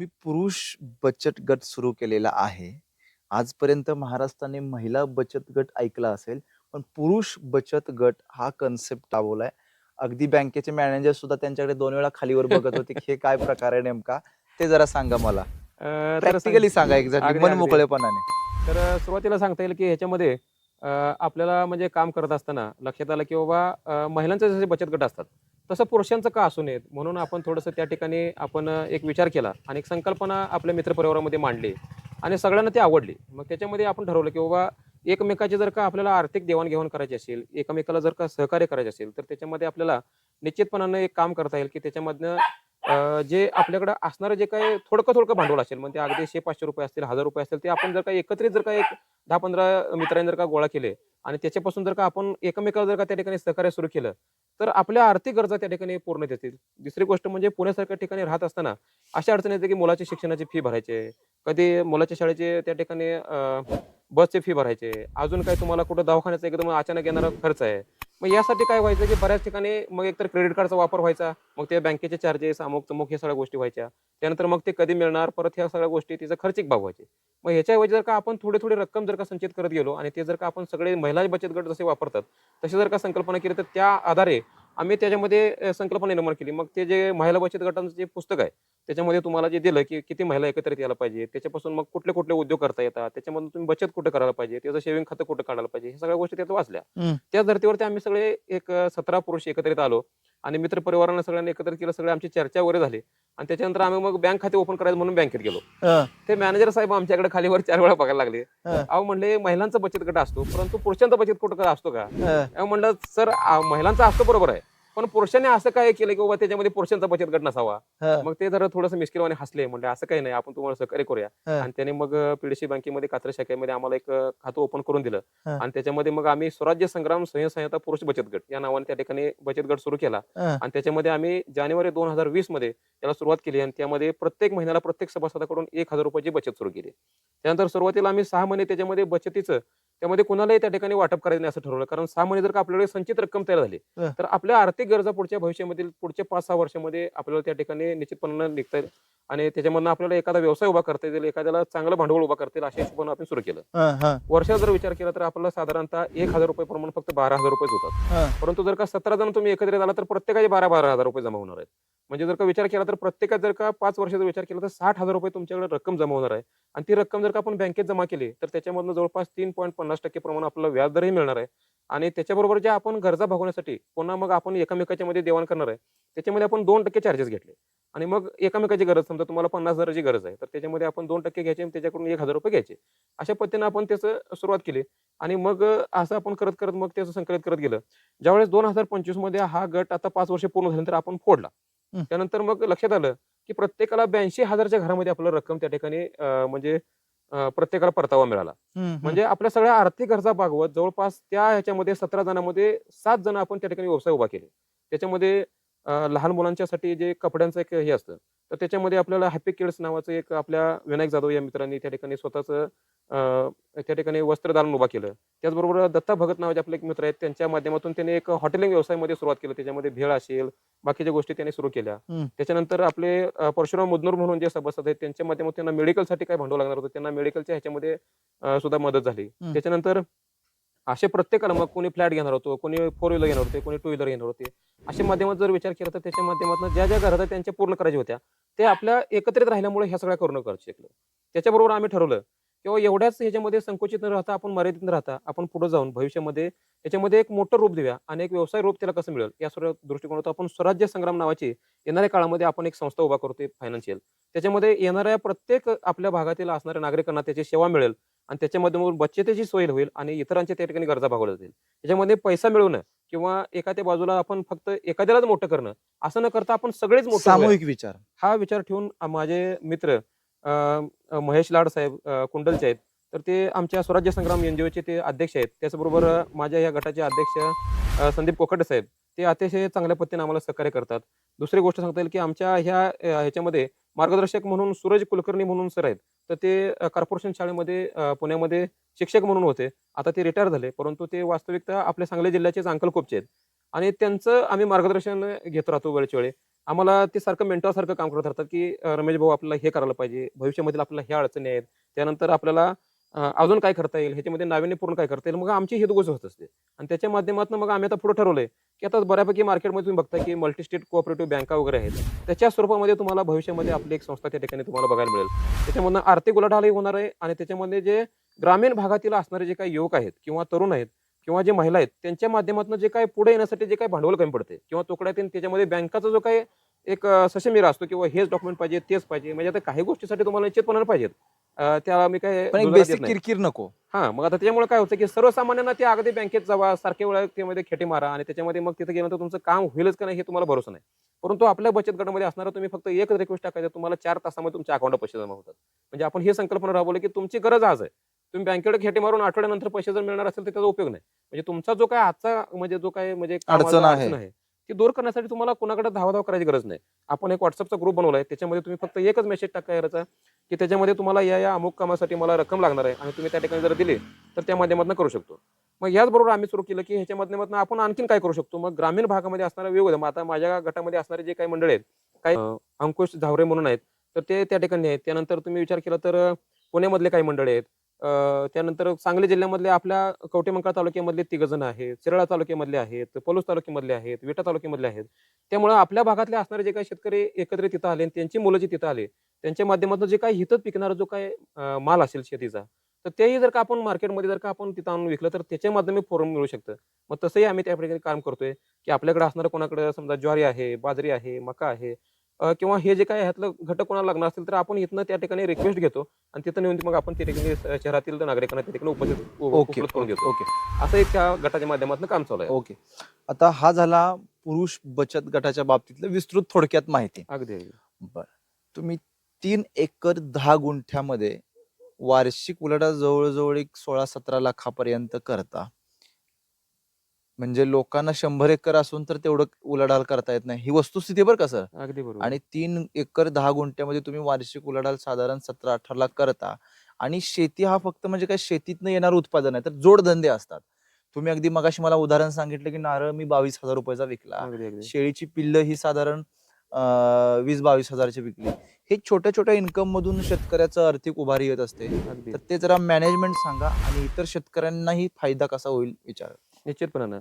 मी पुरुष बचत गट सुरू केलेला आहे. आजपर्यंत महाराष्ट्राने महिला बचत गट ऐकला असेल, पण पुरुष बचत गट हा कन्सेप्ट राबवलाय. अगदी बँकेचे मॅनेजर सुद्धा त्यांच्याकडे 2 वेळा खालीवर बघत होते, की हे काय प्रकार आहे नेमका? ते जरा सांगा मला. अ, तर प्रॅक्टिकली सांग- एक्झॅक्टली अगदी- अगदी. मनमोकळेपणाने. तर अ, सुरुवातीला सांगता येईल की ह्याच्यामध्ये अ, आपल्याला म्हणजे काम करत असताना लक्षात आलं की बाबा अ, महिलांचे जसे बचत गट असतात तसं पुरुषांचं का असू नयेत? म्हणून आपण थोडंसं त्या ठिकाणी आपण एक विचार केला आणि एक संकल्पना आपल्या मित्रपरिवारामध्ये मांडली आणि सगळ्यांना ती आवडली. मग त्याच्यामध्ये आपण ठरवलं की बाबा एकमेकाची जर का आपल्याला आर्थिक देवाणघेवाण करायची असेल एकमेकाला जर का सहकार्य करायचे असेल तर त्याच्यामध्ये आपल्याला निश्चितपणानं एक काम करता येईल की त्याच्यामधनं जे आपल्याकडे असणारं जे काही थोडकं थोडकं भांडवल असेल म्हणजे अगदी शे पाचशे रुपये असतील हजार रुपये असतील ते आपण जर का एकत्रित जर का एक दहा पंधरा मित्रांनी जर का गोळा केले आणि त्याच्यापासून जर का आपण एकमेकाला जर का त्या ठिकाणी सहकार्य सुरू केलं तर आपल्या आर्थिक गरजा त्या ठिकाणी पूर्ण देतील. दुसरी गोष्ट म्हणजे पुण्यासारख्या ठिकाणी राहत असताना अशा अडचणी येते की मुलाची शिक्षणाची फी भरायचे कधी मुलाच्या शाळेचे त्या ठिकाणी बसचे फी भरायचे. अजून काय तुम्हाला कुठं दवाखान्याचा एकदम अचानक येणारा खर्च आहे? मग यासाठी काय व्हायचं की बऱ्याच ठिकाणी मग एकतर क्रेडिट कार्डचा वापर व्हायचा मग ते बँकेचे चार्जेस अमुक तमुक हे सगळ्या गोष्टी व्हायच्या. त्यानंतर मग ते कधी मिळणार परत ह्या सगळ्या गोष्टी तिचा खर्चिक भाग व्हायचे. मग ह्याच्याऐवजी जर का आपण थोडी थोडी रक्कम जर का संचित करत गेलो आणि ते जर का आपण सगळे महिला बचत गट जसे वापरतात तसे जर का संकल्पना केली तर त्या आधारे आम्ही त्याच्यामध्ये संकल्पना निर्माण केली. मग ते जे महिला बचत गटांचं जे पुस्तक आहे त्याच्यामध्ये तुम्हाला जे दिलं की किती महिला एकत्रित यायला पाहिजे त्याच्यापासून मग कुठले कुठले उद्योग करता येतात त्याच्यामधून तुम्ही बचत कुठं करायला पाहिजे त्याचं सेव्हिंग खातं कुठं काढायला पाहिजे हे सगळ्या गोष्टी त्यात वाचल्या. त्याच धर्तीवरती आम्ही सगळे एक सतरा पुरुष एकत्रित आलो. आणि मित्र परिवारानं सगळ्यांनी एकत्रित केलं सगळे आमची चर्चा वगैरे झाली. आणि त्याच्यानंतर आम्ही मग बँक खाते ओपन करायचं म्हणून बँकेत गेलो. ते मॅनेजर साहेब आमच्याकडे खालीवर चार वेळा बघायला लागले. अहो म्हणले महिलांचा बचत गट असतो परंतु पुरुषांचा बचत गट असतो का? म्हणलं सर महिलांचा असतो बरोबर आहे. पण पुरुषांनी असं काय केलं की बाबा त्याच्यामध्ये पुरुषांचा बचत गट नसावा हं. मग ते जरा थोडंसं मिस्किलवाने हसले म्हणजे असं काही नाही आपण तुम्हाला सहकार्य करूया हं. आणि त्याने मग पीडीसी बँकेमध्ये कात्र शाखेमध्ये आम्हाला एक अ, खातं ओपन करून दिलं हं. आणि त्याच्यामध्ये मग आम्ही स्वराज्य संग्राम स्वयंसहायता पुरुष बचत गट या नावाने त्या ठिकाणी बचत गट सुरू केला हं. आणि त्याच्यामध्ये आम्ही जानेवारी दोन हजार वीसमध्ये त्याला सुरुवात केली आणि त्यामध्ये प्रत्येक महिन्याला प्रत्येक सभासदाकडून एक हजार रुपयाची बचत सुरू केली त्यानंतर सुरुवातीला आम्ही सहा महिने त्याच्यामध्ये बचतीचं त्यामध्ये कुणालाही त्या ठिकाणी वाटप करायचं नाही असं ठरवलं कारण सहा महिने जर का आपल्याकडे संचित रक्कम तयार झाली. तर आपल्या आर्थिक गरजा पुढच्या भविष्यामधील पुढच्या पाच सहा वर्षामध्ये आपल्याला त्या ठिकाणी निश्चितपणे निघता येईल. आणि त्याच्यामधनं आपल्याला एखादा व्यवसाय उभा करता येईल एखाद्याला चांगलं भांडवल उभा करता येईल अशा हिशोबाने आपण सुरू केलं. वर्षात जर विचार केला तर आपल्याला साधारणतः एक हजार रुपये प्रमाण फक्त बारा हजार रुपये होतात. हं. परंतु जर का सतरा जण तुम्ही एकत्रित आला तर प्रत्येकाचे बारा बारा हजार रुपये जमा होणार आहेत. म्हणजे जर का विचार केला तर प्रत्येकात जर का पाच वर्षाचा विचार केला तर साठ हजार रुपये तुमच्याकडे रक्कम जमा होणार आहे. आणि ती रक्कम जर का आपण बँकेत जमा केली तर त्याच्यामधनं जवळपास तीन पॉईंट पन्नास टक्के प्रमाण आपल्याला व्याजदरही मिळणार आहे. आणि त्याच्याबरोबर जे आपण गरजा भागवण्यासाठी पुन्हा मग आपण एकामेकाच्या मध्ये देवाण करणार आहे त्याच्यामध्ये आपण दोन टक्के चार्जेस घेतले. आणि मग एकामेकाची गरज समजा तुम्हाला पन्नास हजाराची गरज आहे तर त्याच्यामध्ये आपण दोन टक्के घ्यायचे आणि त्याच्याकडून एक हजार रुपये घ्यायचे. अशा पद्धतीने आपण त्याचं सुरुवात केली. आणि मग असं आपण करत करत मग त्याचं संकलित करत गेलं. ज्यावेळेस दोन हजार पंचवीसमध्ये हा गट आता पाच वर्ष पूर्ण झाल्यानंतर आपण फोडला. त्यानंतर मग लक्षात आलं की प्रत्येकाला ब्याऐंशी हजारच्या घरामध्ये आपल्याला रक्कम त्या ठिकाणी म्हणजे प्रत्येकाला परतावा मिळाला. म्हणजे आपल्या सगळ्या आर्थिक गरजा भागवत जवळपास त्या ह्याच्यामध्ये सतरा जणांमध्ये सात जण आपण त्या ठिकाणी व्यवसाय उभा केले त्याच्यामध्ये लहान मुलांच्यासाठी जे कपड्यांचं एक हे असतं तर त्याच्यामध्ये आपल्याला हॅपी किड्स नावाचं एक आपल्या विनायक जाधव या मित्रांनी त्या ठिकाणी स्वतःचं त्या ठिकाणी वस्त्रदालन उभा केलं. त्याचबरोबर दत्ता भगत नावाचे आपले एक मित्र आहेत त्यांच्या माध्यमातून त्यांनी एक हॉटेलिंग व्यवसायामध्ये सुरुवात केली. त्याच्यामध्ये भेळ असेल बाकीच्या गोष्टी त्यांनी सुरू केल्या. त्याच्यानंतर आपले परशुराम मुदनूर म्हणून जे सभासद आहेत त्यांच्या माध्यमातून त्यांना मेडिकलसाठी काय भांडवल लागणार होतं? त्यांना मेडिकलच्या ह्याच्यामध्ये सुद्धा मदत झाली. त्याच्यानंतर असे प्रत्येकाला मग कोणी फ्लॅट घेणार होतो कोणी फोर व्हीलर घेणार होते कोणी टू व्हीलर घेणार होते. अशा माध्यमात जर विचार केला तर त्याच्या माध्यमातून ज्या ज्या घरात त्यांच्या पूर्ण करायच्या होत्या ते आपल्या एकत्रित राहिल्यामुळे ह्या सगळ्या करून करू शकलो त्याच्याबरोबर आम्ही ठरवलं किंवा एवढ्याच ह्याच्यामध्ये संकुचित न राहता आपण मर्यादित न राहता आपण पुढे जाऊन भविष्यामध्ये त्याच्यामध्ये एक मोठं रूप देऊया आणि एक व्यवसाय रूप त्याला कसं मिळेल या सर्व दृष्टिकोनातून आपण स्वराज्य संग्राम नावाची येणाऱ्या काळामध्ये आपण एक संस्था उभा करतोय फायनान्शियल त्याच्यामध्ये येणाऱ्या प्रत्येक आपल्या भागातील असणाऱ्या नागरिकांना त्याची सेवा मिळेल. आणि त्याच्यामध्ये बचतीची सोय होईल आणि इतरांच्या त्या ठिकाणी गरजा भागवल्या जातील. त्याच्यामध्ये पैसा मिळवणं किंवा एखाद्या बाजूला आपण फक्त एखाद्यालाच मोठं करणं असं न करता आपण सगळेच मोठं. सामूहिक विचार. हा विचार ठेवून माझे मित्र महेश लाड साहेब कुंडलचे आहेत. तर ते आमच्या स्वराज्य संग्राम एनजीओचे ते अध्यक्ष आहेत. त्याचबरोबर माझ्या या गटाचे अध्यक्ष संदीप कोकटे साहेब ते अतिशय चांगल्या पद्धतीने आम्हाला सहकार्य करतात. दुसरी गोष्ट सांगता येईल की आमच्या ह्या ह्याच्यामध्ये मार्गदर्शक म्हणून सूरज कुलकर्णी म्हणून सर आहेत. तर ते कॉर्पोरेशन शाळेमध्ये पुण्यामध्ये शिक्षक म्हणून होते. आता ते रिटायर झाले. परंतु ते वास्तविकता आपल्या सांगली जिल्ह्याचे अंकलकोपचे आहेत. आणि त्यांचं आम्ही मार्गदर्शन घेत राहतो वेळच्या वेळी. आम्हाला ते सारखं मेंटॉरसारखं काम करत राहतात की रमेश भाऊ आपल्याला हे करायला पाहिजे. भविष्यामध्ये आपल्याला ह्या अडचणी आहेत. त्यानंतर आपल्याला अजून काय करता येईल? ह्याच्यामध्ये नाविन्यपूर्ण काय करता येईल? मग आमची हे गोष्ट होत असते. आणि त्याच्या माध्यमातून मग आम्ही आता पुढे ठरवलंय की आता बऱ्यापैकी मार्केटमध्ये तुम्ही बघता की मल्टी स्टेट कोऑपरेटिव्ह बँका वगैरे आहेत. त्याच्या स्वरूपामध्ये तुम्हाला भविष्यामध्ये आपली एक संस्था त्या ठिकाणी तुम्हाला बघायला मिळेल. त्याच्यामधून आर्थिक उलाढालही होणार आहे आणि त्याच्यामध्ये जे ग्रामीण भागातील असणारे जे काही युवक आहेत किंवा तरुण आहेत किंवा जे महिला आहेत त्यांच्या माध्यमातून जे काही पुढे येण्यासाठी जे काही भांडवल कमी पडते किंवा तोकड्यातील त्याच्यामध्ये बँकाचा जो काही एक सशमीरा असतो किंवा हेच डॉक्युमेंट पाहिजे तेच पाहिजे. म्हणजे आता काही गोष्टीसाठी तुम्हाला निश्चितपणे पाहिजेत. अं, त्याला मी काय पण एक दुजोरा देत बेसिक नाही. किरकिर नको. हा मग आता त्याच्यामुळे काय होतं की सर्वसामान्यांना ते अगदी बँकेत जावा सारख्या वेळा त्यामध्ये खेटी मारा आणि त्याच्यामध्ये मग तिथे गेल्यानंतर तुमचं काम होईलच का नाही हे तुम्हाला भरोसा नाही. परंतु आपल्या बचत गटामध्ये असणारा तुम्ही फक्त एक रिक्वेस्ट टाकायचं तुम्हाला चार तासामध्ये तुमच्या अकाउंटला पैसे जमा होतात. म्हणजे आपण ही संकल्पना राबवली की तुमची गरज आज आहे. तुम्ही बँकेकडे खेटी मारून आठवड्यानंतर पैसे जर मिळणार असेल तर त्याचा उपयोग नाही. म्हणजे तुमचा जो काय आजचा म्हणजे जो काय म्हणजे कामाचा अडचण आहे. आहे ती दूर करण्यासाठी तुम्हाला कोणाकडे धावाधाव करायची गरज नाही. आपण एक व्हॉट्सअपचा ग्रुप बनवलाय त्याच्यामध्ये तुम्ही फक्त एकच मेसेज टाकायचा की त्याच्यामध्ये तुम्हाला या या अमुक कामासाठी मला रक्कम लागणार आहे आणि तुम्ही त्या ठिकाणी जर दिली तर त्या माध्यमातून करू शकतो. मग याचबरोबर आम्ही सुरू केलं की ह्याच्या माध्यमातून आपण आणखीन काय करू शकतो? मग ग्रामीण भागामध्ये असणारा वेगवेगळे मग आता माझ्या गटामध्ये असणारे जे काही मंडळी आहेत काही अंकुश झावरे म्हणून आहेत तर ते त्या ठिकाणी आहेत. त्यानंतर तुम्ही विचार केला तर पुण्यामधले काही मंडळी आहेत त्यानंतर सांगली जिल्ह्यामधले आपल्या कवटेमंकाळ तालुक्यामधले तिघ जण आहेत शिराळा तालुक्यामधले आहेत पलूस तालुक्यामधले आहेत विटा तालुक्यामधले आहेत. त्यामुळे आपल्या भागातले असणारे जे काही शेतकरी एकत्रित तिथं आले आणि त्यांची मुलं जी तिथं आले त्यांच्या माध्यमातून जे काही हितच पिकणारा जो काही माल असेल शेतीचा तर तेही जर का आपण मार्केटमध्ये जर का आपण तिथं आणून विकलं तर त्याच्या माध्यमे फोरम मिळू शकतं. मग तसंही आम्ही त्या ठिकाणी काम करतोय की आपल्याकडे असणारं कोणाकडे समजा ज्वारी आहे बाजरी आहे मका आहे किंवा हे जे काय ह्यातलं घटक कोणाला लागणार असतील तर आपण इथनं त्या ठिकाणी रिक्वेस्ट घेतो आणि तिथं नेऊन मग आपण त्या ठिकाणी शहरातील नागरिकांना त्या ठिकाणी उपस्थित ओके करून देतो ओके. असं एक त्या गटाच्या माध्यमातून काम चालू आहे. ओके. आता हा झाला पुरुष बचत गटाच्या बाबतीतलं विस्तृत थोडक्यात माहिती. अगदी अगदी. बर. तुम्ही तीन एकर दहा गुंठ्यामध्ये वार्षिक उलाढाल जवळजवळ एक सोळा सतरा लाखापर्यंत करता. म्हणजे लोकांना शंभर एकर असून तर तेवढं उलाढाल करता येत नाही. ही वस्तुस्थिती बरं का सर? अगदी बरोबर. आणि तीन एकर दहा गुंठ्यामध्ये तुम्ही वार्षिक उलाढाल साधारण सतरा अठरा लाख करता. आणि शेती हा फक्त म्हणजे काय शेतीतनं येणारं उत्पादन आहे तर जोडधंदे असतात. तुम्ही अगदी मगाशी मला उदाहरण सांगितलं की नारळ मी बावीस हजार रुपयाचा विकला. अगदी अगदी. शेळीची पिल्ल ही साधारण अं, वीस बावीस हजारची विकली. हे छोट्या छोट्या इन्कम मधून शेतकऱ्याचं आर्थिक उभारी येत असते. अगदी. तर ते जरा मॅनेजमेंट सांगा आणि इतर शेतकऱ्यांनाही फायदा कसा होईल विचार. निश्चितपणानं